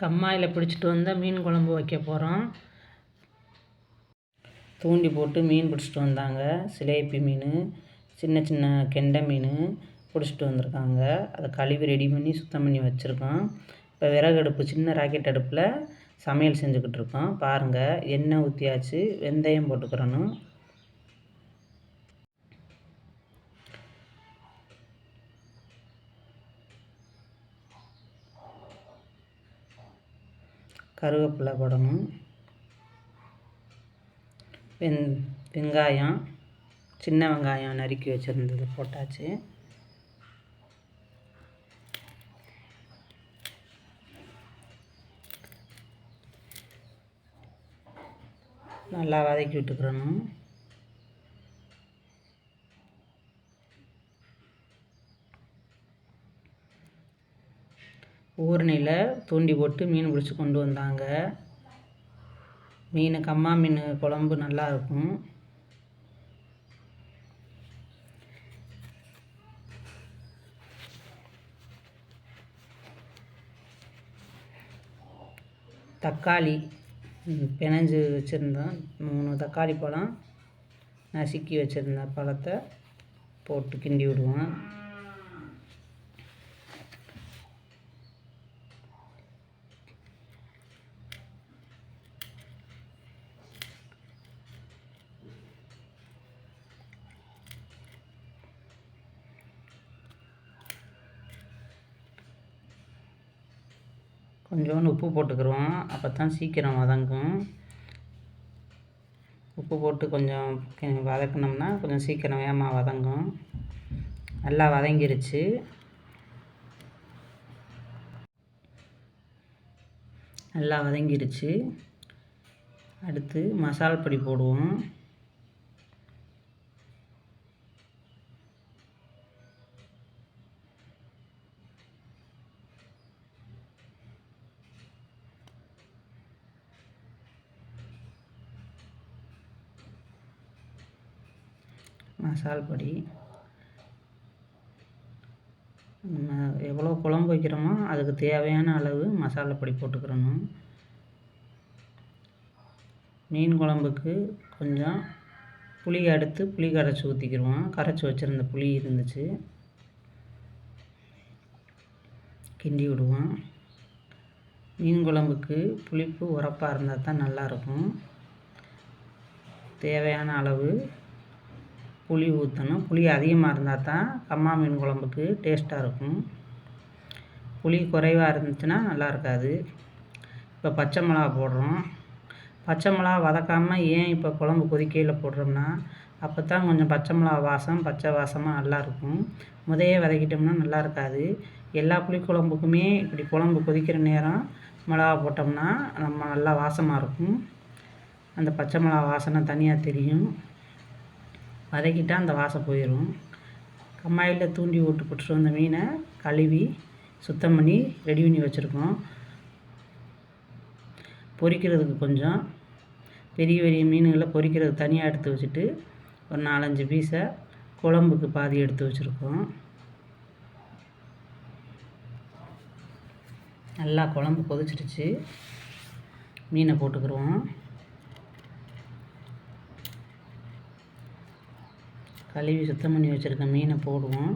கம்மாயில் பிடிச்சிட்டு வந்தால் மீன் குழம்பு வைக்க போகிறோம் தூண்டி போட்டு மீன் பிடிச்சிட்டு வந்தாங்க. சிலேப்பி மீன் சின்ன சின்ன கெண்டை மீன் பிடிச்சிட்டு வந்திருக்காங்க. அதை கழுவி ரெடி பண்ணி சுத்தம் பண்ணி வச்சுருக்கோம். இப்போ விறகு அடுப்பு சின்ன ராக்கெட் அடுப்பில் சமையல் செஞ்சுக்கிட்டு இருக்கோம். பாருங்கள் எண்ணெய் ஊற்றியாச்சு வெந்தயம் போட்டுக்கிறணும். கருவேப்பிலை போடணும். வெந் வெங்காயம் சின்ன வெங்காயம் நறுக்கி வச்சுருந்தது போட்டாச்சு. நல்லா வதக்கி விட்டுக்கிறணும். ஊரணியில் தூண்டி போட்டு மீன் பிடிச்சி கொண்டு வந்தாங்க. மீன் கம்மா மீன் குழம்பு நல்லாயிருக்கும் தக்காளி பிணைஞ்சு வச்சுருந்தோம் மூணு தக்காளி பழம் நசுக்கி வச்சுருந்த பழத்தை போட்டு கிண்டி விடுவோம் கொஞ்சோண்டு உப்பு போட்டுக்கிருவோம் அப்போ தான் சீக்கிரம் வதங்கும். உப்பு போட்டு கொஞ்சம் வதக்கினோம்னா கொஞ்சம் சீக்கிரம் வேகமாக வதங்கும். நல்லா வதங்கிருச்சு. நல்லா வதங்கிருச்சு. அடுத்து மசால் பொடி போடுவோம். மசால் பொடி. எவ்வளோ குழம்பு வைக்கிறோமோ அதுக்கு தேவையான அளவு மசாலா பொடி போட்டுக்கிறணும். மீன் குழம்புக்கு கொஞ்சம் புளி எடுத்து புளி கரைச்சி ஊற்றிக்கிடுவோம் கரைச்சி வச்சுருந்த புளி இருந்துச்சு. கிண்டி விடுவோம். மீன் குழம்புக்கு புளிப்பு உரப்பாக இருந்தால் தான் நல்லாயிருக்கும் தேவையான அளவு புளி ஊற்றணும் புளி அதிகமாக இருந்தால் தான் கம்மா மீன் குழம்புக்கு டேஸ்ட்டாக இருக்கும். புளி குறைவாக இருந்துச்சுன்னா நல்லா இருக்காது. இப்போ பச்சை மிளகா போடுறோம். பச்சை மிளகா வதக்காமல் ஏன் இப்போ குழம்பு கொதிக்கையில் போடுறோம்னா அப்போ தான் கொஞ்சம் பச்சை மிளகா வாசம் பச்சை வாசமாக நல்லாயிருக்கும் முதையே வதக்கிட்டோம்னா நல்லா இருக்காது. எல்லா புளிக்குழம்புக்குமே இப்படி குழம்பு கொதிக்கிற நேரம் மிளகா போட்டோம்னா நம்ம நல்லா வாசமாக இருக்கும். அந்த பச்சை மிளகா வாசனை தனியாக தெரியும். வதக்கிட்டால் அந்த வாசம் போயிடும் கம்மாயில் தூண்டி விட்டு போட்டுட்டு வந்த மீனை கழுவி சுத்தம் பண்ணி ரெடி பண்ணி வச்சுருக்கோம். பொரிக்கிறதுக்கு கொஞ்சம். பெரிய பெரிய மீன்களை பொரிக்கிறதுக்கு தனியாக எடுத்து வச்சுட்டு ஒரு நாலஞ்சு பீஸை குழம்புக்கு பாதி எடுத்து வச்சுருக்கோம். நல்லா குழம்பு கொதிச்சிடுச்சு மீனை போட்டுக்கிடுவோம் கழுவி சுத்தம் பண்ணி வச்சுருக்க மீனை போடுவோம்.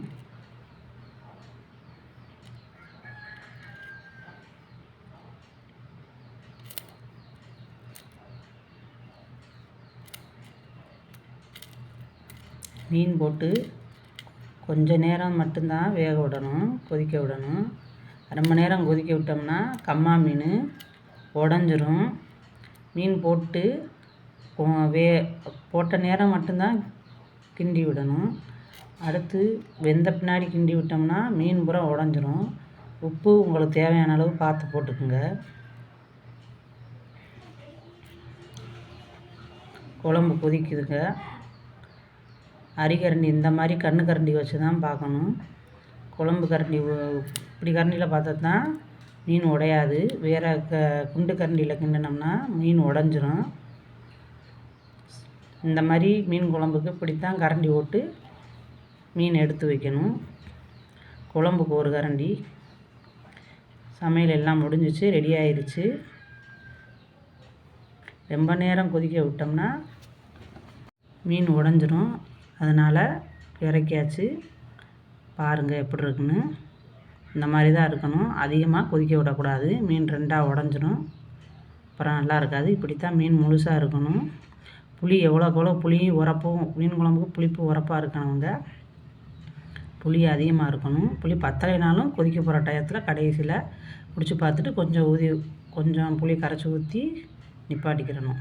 மீன் போட்டு கொஞ்ச நேரம் மட்டும்தான் வேக விடணும் கொதிக்க விடணும். ரொம்ப நேரம் கொதிக்க விட்டோம்னா கம்மா மீன் உடஞ்சிரும். மீன் போட்டு வே போட்ட நேரம் மட்டும்தான் கிண்டி விடணும். அடுத்து வெந்த பின்னாடி கிண்டி விட்டோம்னா மீன் பூரா உடஞ்சிரும். உப்பு உங்களுக்கு தேவையான அளவு பார்த்து போட்டுக்குங்க. குழம்பு கொதிக்குதுங்க. அரிகரண்டி இந்த மாதிரி கண்ணு கரண்டி வச்சு தான் பார்க்கணும். குழம்பு கரண்டி இப்படி கரண்டியில் பார்த்தா தான் மீன் உடையாது. வேறு க குண்டு கரண்டியில் கிண்டினோம்னா மீன் உடஞ்சிரும். இந்த மாதிரி மீன் குழம்புக்கு இப்படித்தான் கரண்டி போட்டு மீன் எடுத்து வைக்கணும். குழம்புக்கு ஒரு கரண்டி. சமையல் எல்லாம் முடிஞ்சிச்சு ரெடி ஆயிடுச்சு ரொம்ப நேரம் கொதிக்க விட்டோம்னா மீன் உடஞ்சிரும். அதனால் இறக்கியாச்சு. பாருங்கள் எப்படி இருக்குன்னு. இந்த மாதிரி தான் இருக்கணும். அதிகமாக கொதிக்க விடக்கூடாது. மீன் ரெண்டாக உடஞ்சிரும். அப்புறம் நல்லா இருக்காது. இப்படி தான் மீன் முழுசாக இருக்கணும். புளி எவ்வளோக்கு எவ்வளோ புளியும் உரப்பும் மீன் குழம்புக்கு புளிப்பு உரப்பாக இருக்கணுங்க. புளி அதிகமாக இருக்கணும். புளி பத்தலைனாலும் கொதிக்க போகிற டயத்தில் கடைசியில் குடிச்சு பார்த்துட்டு கொஞ்சம் ஊதி கொஞ்சம் புளி கரைச்சி ஊற்றி நிப்பாட்டிக்கிறணும்.